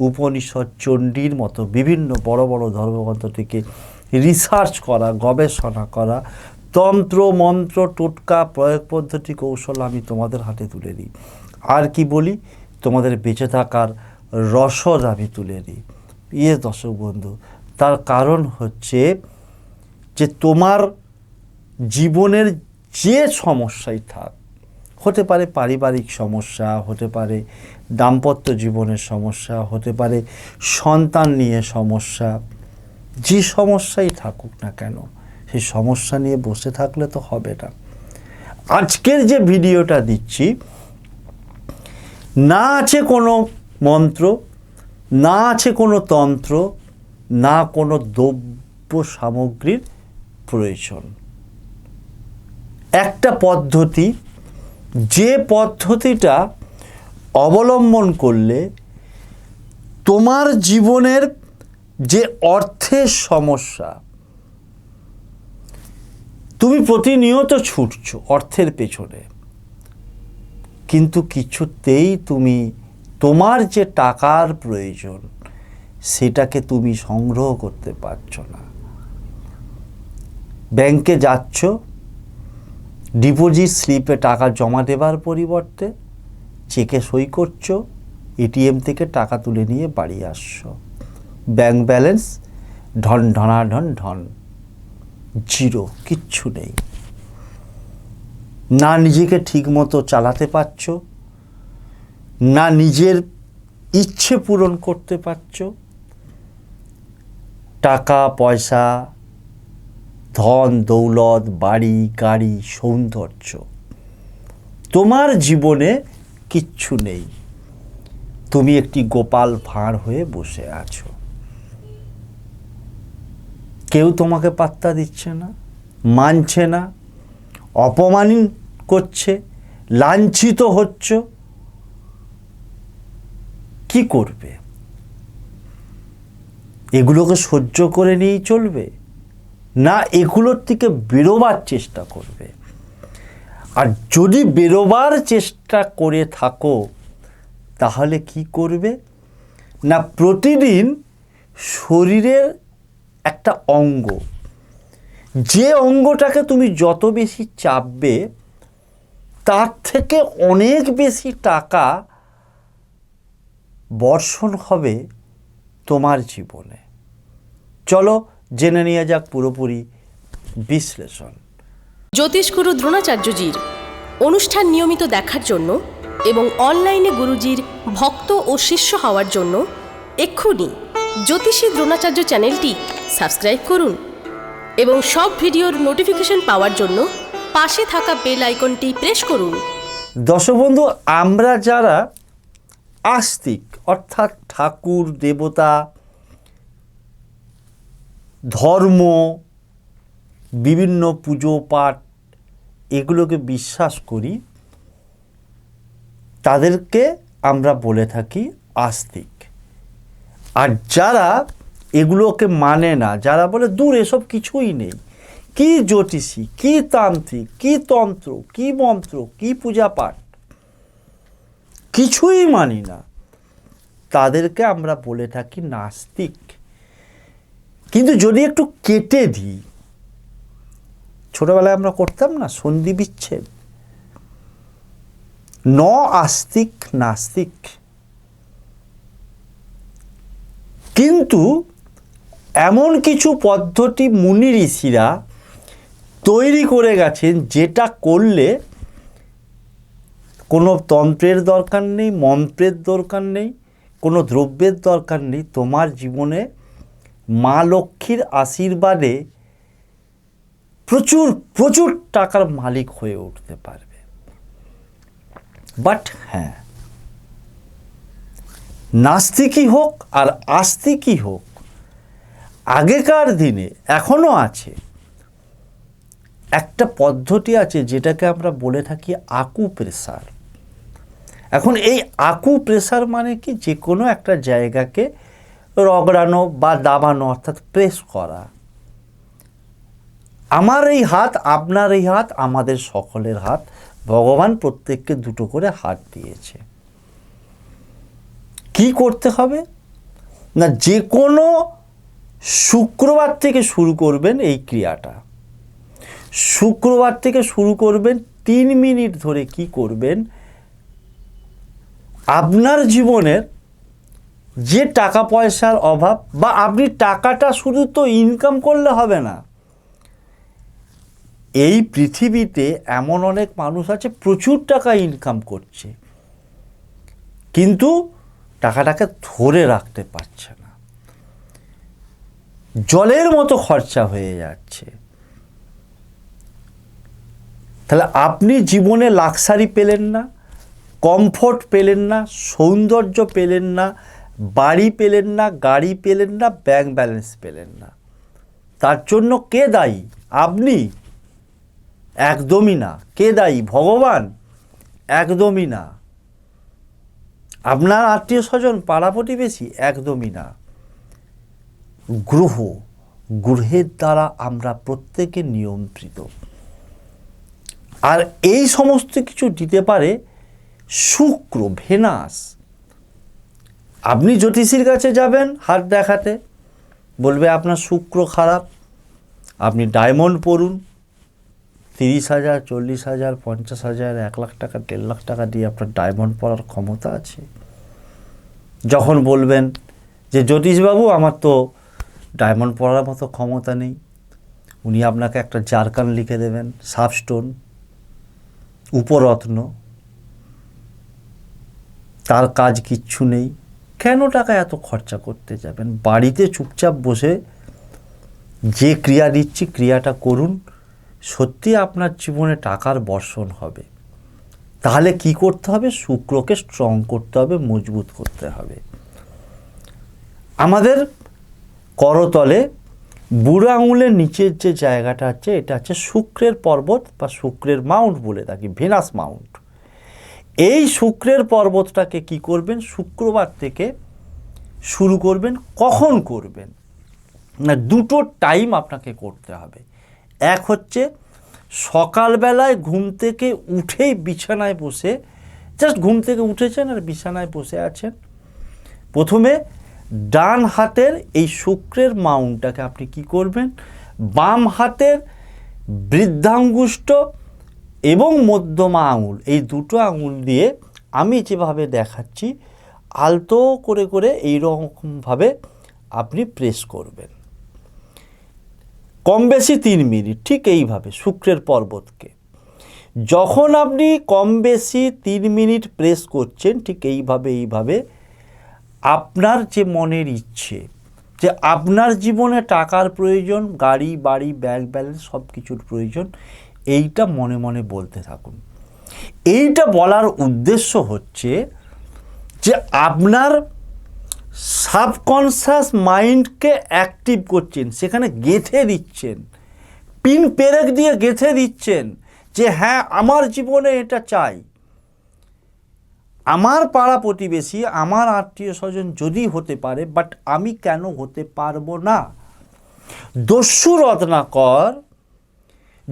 উপনিষদ চণ্ডীর মতো বিভিন্ন বড় বড় ধর্মগ্রন্থ থেকে রিসার্চ করা, গবেষণা করা, তন্ত্র, মন্ত্র, টোটকা, প্রয়োগ পদ্ধতি, কৌশল আমি তোমাদের হাতে তুলে দিই আর কি বলি? তোমাদের বেঁচে থাকার রসদ আমি তুলে দিই ইয়ে দর্শক বন্ধু, তার কারণ হচ্ছে যে তোমার জীবনের যে সমস্যাই থাক হতে পারে পারিবারিক সমস্যা, হতে পারে দাম্পত্য জীবনের সমস্যা, হতে পারে সন্তান নিয়ে সমস্যা, যে সমস্যাই থাকুক না কেন সেই সমস্যা নিয়ে বসে থাকলে তো হবে না। আজকের যে ভিডিওটা দিচ্ছি, না আছে কোনো মন্ত্র, না আছে কোনো তন্ত্র, না কোনো দ্রব্য সামগ্রীর প্রয়োজন। একটা পদ্ধতি যে পদ্ধতিটা অবলম্বন করলে তোমার জীবনের যে অর্থের সমস্যা, তুমি প্রতিনিয়ত ছুটছো অর্থের পেছনে। কিন্তু কিছুতেই তুমি তোমার যে টাকার প্রয়োজন, সেটাকে তুমি সংগ্রহ করতে পারছ না। ব্যাংকে যাচ্ছ ডিপোজিট স্লিপে টাকা জমা দেবার পরিবর্তে চেকে সই করছ এটিএম থেকে টাকা তুলে নিয়ে বাড়ি আসছো। ব্যাংক ব্যালেন্স ঢন ঢনাঢন ঢন ঢন, জিরো, কিচ্ছু নেই। না নিজেকে ঠিকমতো চালাতে পারছ, না নিজের ইচ্ছে পূরণ করতে পারছ। টাকা, পয়সা ধন, দৌলত, বাড়ি, গাড়ি, সৌন্দর্য। তোমার জীবনে কিচ্ছু নেই। তুমি একটি গোপাল ভাঁড় হয়ে বসে আছো। কেউ তোমাকে পাত্তা দিচ্ছে না, মানছে না অপমান করছে, লাঞ্ছিত হচ্ছ। কি করবে? এগুলোকে সহ্য করে নিয়েই চলবে? না এগুলোর থেকে বেরোবার চেষ্টা করবে। আর যদি বেরোবার চেষ্টা করে থাকো, তাহলে কি করবে? না, প্রতিদিন শরীরের একটা অঙ্গ। যে অঙ্গটাকে তুমি যত বেশি চাপবে, তার থেকে অনেক বেশি টাকা বর্ষণ হবে তোমার জীবনে। চলো জেনে নিয়ে যাক পুরোপুরি বিশ্লেষণ। জ্যোতিষগুরু দ্রোণাচার্যজির অনুষ্ঠান নিয়মিত দেখার জন্য এবং অনলাইনে গুরুজির ভক্ত ও শিষ্য হওয়ার জন্য এক্ষুনি জ্যোতিষী দ্রোণাচার্য চ্যানেলটি সাবস্ক্রাইব করুন এবং সব ভিডিওর নোটিফিকেশন পাওয়ার জন্য পাশে থাকা বেল আইকনটি প্রেস করুন। দশবন্ধু আমরা যারা আস্তিক অর্থাৎ ঠাকুর দেবতা ধর্ম, বিভিন্ন পুজো, পাঠ, এগুলোকে বিশ্বাস করি, তাদেরকে আমরা বলে থাকি আস্তিক। আর যারা এগুলোকে মানে না, যারা বলে, দূর, এসব কিছুই নেই। কি জ্যোতিষী, কি তান্ত্রিক, কি তন্ত্র, কি মন্ত্র, কি পূজা পাঠ, কিছুই মানি না। তাদেরকে আমরা বলে থাকি নাস্তিক। কিন্তু যদি একটু কেটে দিই, ছোটবেলায় আমরা করতাম না, সন্ধি বিচ্ছেদ। ন আস্তিক নাস্তিক। কিন্তু এমন কিছু পদ্ধতি মুনি ঋষিরা তৈরি করে গেছেন, যেটা করলে কোনো তন্ত্রের দরকার নেই, মন্ত্রের দরকার নেই, কোনো দ্রব্যের দরকার নেই। তোমার জীবনে মা লক্ষ্মীর আশীর্বাদে প্রচুর প্রচুর টাকার মালিক হয়ে উঠতে পারবে। বাট হ্যাঁ নাস্তিকই হোক আর আস্তিকই হোক, আগেকার দিনে এখনও আছে, একটা পদ্ধতি আছে যেটাকে আমরা বলে থাকি আকু প্রেসার। এখন এই আকু প্রেসার মানে কি? যে কোনো একটা জায়গাকে রগড়ানো বা দাবানো, অর্থাৎ প্রেস করা। আমার এই হাত, আপনার এই হাত, আমাদের সকলের হাত, ভগবান প্রত্যেককে দুটো করে হাত দিয়েছে। কি করতে হবে? না, যে কোনো শুক্রবার থেকে শুরু করবেন এই ক্রিয়াটা। শুক্রবার থেকে শুরু করবেন, তিন মিনিট ধরে কি করবেন? আপনার জীবনের যে টাকা পয়সার অভাব বা আপনি টাকাটা শুধু তো ইনকাম করলে হবে না। এই পৃথিবীতে এমন অনেক মানুষ আছে, প্রচুর টাকা ইনকাম করছে। কিন্তু টাকাটাকে ধরে রাখতে পারছে না। জলের মতো খরচা হয়ে যাচ্ছে। তাহলে আপনি জীবনে লাক্সারি পেলেন না কমফোর্ট পেলেন না, সৌন্দর্য পেলেন না বাড়ি পেলেন না, গাড়ি পেলেন না ব্যাংক ব্যালেন্স পেলেন না। তার জন্য কে দায়ী? আপনি? একদমই না। কে দায়ী? ভগবান? একদমই না। আপনার আত্মীয় স্বজন, পাড়া প্রতিবেশী? একদমই না। গ্রহ, গ্রহের দ্বারা আমরা প্রত্যেকে নিয়ন্ত্রিত। আর এই সমস্ত কিছু দিতে পারে শুক্র, ভেনাস। আপনি জ্যোতিষীর কাছে যাবেন হাত দেখাতে, বলবে আপনার শুক্র খারাপ, আপনি ডায়মন্ড পড়ুন, তিরিশ হাজার, চল্লিশ হাজার, পঞ্চাশ হাজার, এক লাখ টাকা, দেড় লাখ টাকা দিয়ে আপনার ডায়মন্ড পড়ার ক্ষমতা আছে। যখন বলবেন যে, জ্যোতিষবাবু, আমার তো ডায়মন্ড পড়ার মতো ক্ষমতা নেই। উনি আপনাকে একটা জারকান লিখে দেবেন সাবস্টোন উপরত্ন। তার কাজ কিচ্ছু নেই। কেন টাকা এত খরচা করতে যাবেন? বাড়িতে চুপচাপ বসে যে ক্রিয়া দিচ্ছি, ক্রিয়াটা করুন। সত্যি আপনার জীবনে টাকার বর্ষণ হবে। তাহলে কি করতে হবে? শুক্রকে স্ট্রং করতে হবে, মজবুত করতে হবে। আমাদের করতলে বুড়ো আঙুলের নিচের যে জায়গাটা আছে, এটা হচ্ছে শুক্রের পর্বত বা শুক্রের মাউন্ট বলে থাকি, ভেনাস মাউন্ট। এই শুক্রের পর্বতটাকে কি করবেন? শুক্রবার থেকে শুরু করবেন, কখন করবেন? না, দুটো টাইম আপনাকে করতে হবে। এক হচ্ছে সকালবেলায় ঘুম থেকে উঠেই বিছানায় বসে জাস্ট ঘুম থেকে উঠেছেন আর বিছানায় বসে আছেন। প্রথমে ডান হাতের এই শুক্রের মাউন্টটাকে আপনি কি করবেন? বাম হাতের বৃদ্ধাঙ্গুষ্ঠ এবং মধ্যমা আঙুল, এই দুটো আঙুল দিয়ে আমি যেভাবে দেখাচ্ছি, আলতো করে করে এইরকমভাবে আপনি প্রেস করবেন। কম বেশি তিন মিনিট, ঠিক এইভাবে শুক্রের পর্বতকে। যখন আপনি কম বেশি তিন মিনিট প্রেস করছেন, ঠিক এইভাবে এইভাবে আপনার যে মনের ইচ্ছে, যে আপনার জীবনে টাকার প্রয়োজন, গাড়ি, বাড়ি, ব্যাংক ব্যালেন্স সব কিছুর প্রয়োজন এইটা মনে মনে বলতে থাকুন। এইটা বলার উদ্দেশ্য হচ্ছে যে আপনার সাবকনশাস মাইন্ডকে অ্যাক্টিভ করছেন, সেখানে গেঁথে দিচ্ছেন, পিন পেরেক দিয়ে গেঁথে দিচ্ছেন যে হ্যাঁ আমার জীবনে এটা চাই। আমার পাড়া প্রতিবেশী, আমার আত্মীয় স্বজন যদি হতে পারে, বাট আমি কেন হতে পারব না? দস্যু রত্নাকর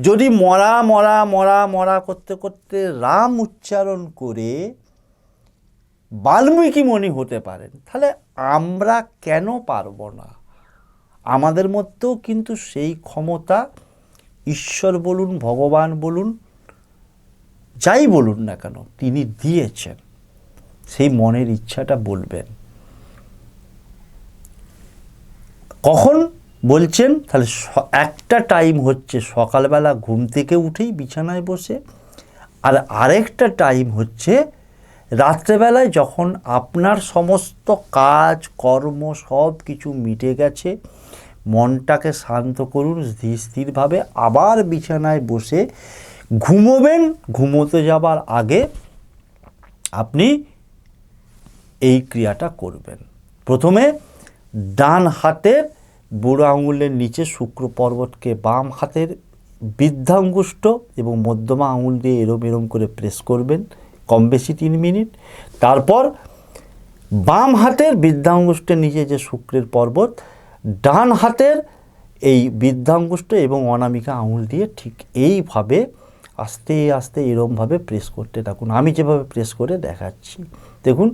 যদি মরা মরা মরা মরা করতে করতে রাম উচ্চারণ করে বাল্মীকি মণি হতে পারেন, তাহলে আমরা কেন পারব না? আমাদের মধ্যেও কিন্তু সেই ক্ষমতা, ঈশ্বর বলুন, ভগবান বলুন, যাই বলুন না কেন, তিনি দিয়েছেন। সেই মনের ইচ্ছাটা বলবেন। কখন? বলছেন, তাহলে একটা টাইম হচ্ছে সকালবেলা ঘুম থেকে উঠেই বিছানায় বসে, আর আরেকটা টাইম হচ্ছে রাত্রেবেলায় যখন আপনার সমস্ত কাজ, কর্ম সব কিছু মিটে গেছে, মনটাকে শান্ত করুন স্থির স্থিরভাবে আবার বিছানায় বসে ঘুমোবেন। ঘুমোতে যাবার আগে আপনি এই ক্রিয়াটা করবেন। প্রথমে ডান হাতের বুড়ো আঙুলের নিচে শুক্র পর্বতকে বাম হাতের বৃদ্ধাঙ্গুষ্ঠ এবং মধ্যমা আঙুল দিয়ে এরম এরম করে প্রেস করবেন, কম বেশি তিন মিনিট। তারপর বাম হাতের বৃদ্ধাঙ্গুষ্ঠের নিচে যে শুক্রের পর্বত, ডান হাতের এই বৃদ্ধাঙ্গুষ্ঠ এবং অনামিকা আঙুল দিয়ে ঠিক এইভাবে আস্তে আস্তে এরমভাবে প্রেস করতে থাকুন। আমি যেভাবে প্রেস করে দেখাচ্ছি। দেখুন,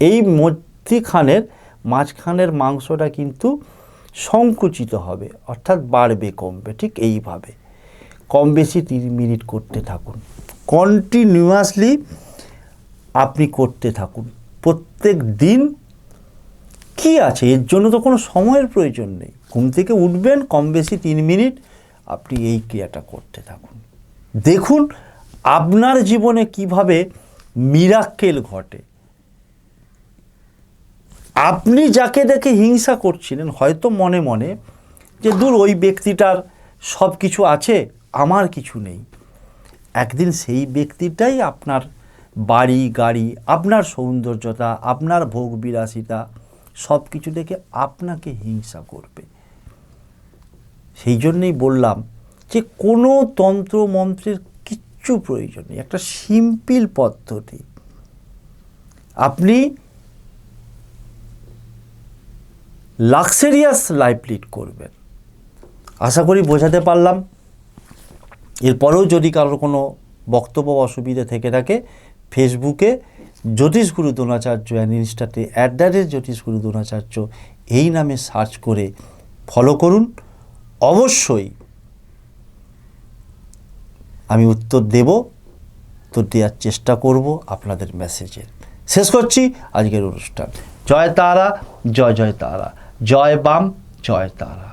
এই মধ্যিখানের, মাঝখানের মাংসটা কিন্তু সংকুচিত হবে, অর্থাৎ বাড়বে, কমবে, ঠিক এইভাবে। কম বেশি তিন মিনিট করতে থাকুন। কন্টিনিউয়াসলি আপনি করতে থাকুন। প্রত্যেক দিন কি আছে? এর জন্য তো কোনো সময়ের প্রয়োজন নেই। ঘুম থেকে উঠবেন, কম বেশি তিন মিনিট আপনি এই ক্রিয়াটা করতে থাকুন। দেখুন, আপনার জীবনে কীভাবে মিরাক্কেল ঘটে। আপনি যাকে দেখে হিংসা করছিলেন, হয়তো মনে মনে যে, দূর, ওই ব্যক্তিটার সব কিছু আছে, আমার কিছু নেই। একদিন সেই ব্যক্তিটাই আপনার বাড়ি, গাড়ি, আপনার সৌন্দর্যতা, আপনার ভোগ বিলাসিতা সব কিছু দেখে আপনাকে হিংসা করবে। সেই জন্যেই বললাম যে, কোনো তন্ত্র, মন্ত্রের কিচ্ছু প্রয়োজন নেই। একটা সিম্পল পদ্ধতি। আপনি লাক্সারিয়াস লাইফ লিড করবেন আশা করি বোঝাতে পারলাম। এরপরেও যদি কারোর কোনো বক্তব্য অসুবিধা থেকে থাকে, ফেসবুকে Jyotishguru Dronacharya and ইনস্টাতে at the rate Jyotishguru Dronacharya এই নামে সার্চ করে ফলো করুন। অবশ্যই আমি উত্তর দেব, উত্তর দেওয়ার চেষ্টা করব আপনাদের মেসেজের শেষ করছি আজকের অনুষ্ঠান। জয় তারা, জয় জয় তারা। জয় বাম জয় তারা।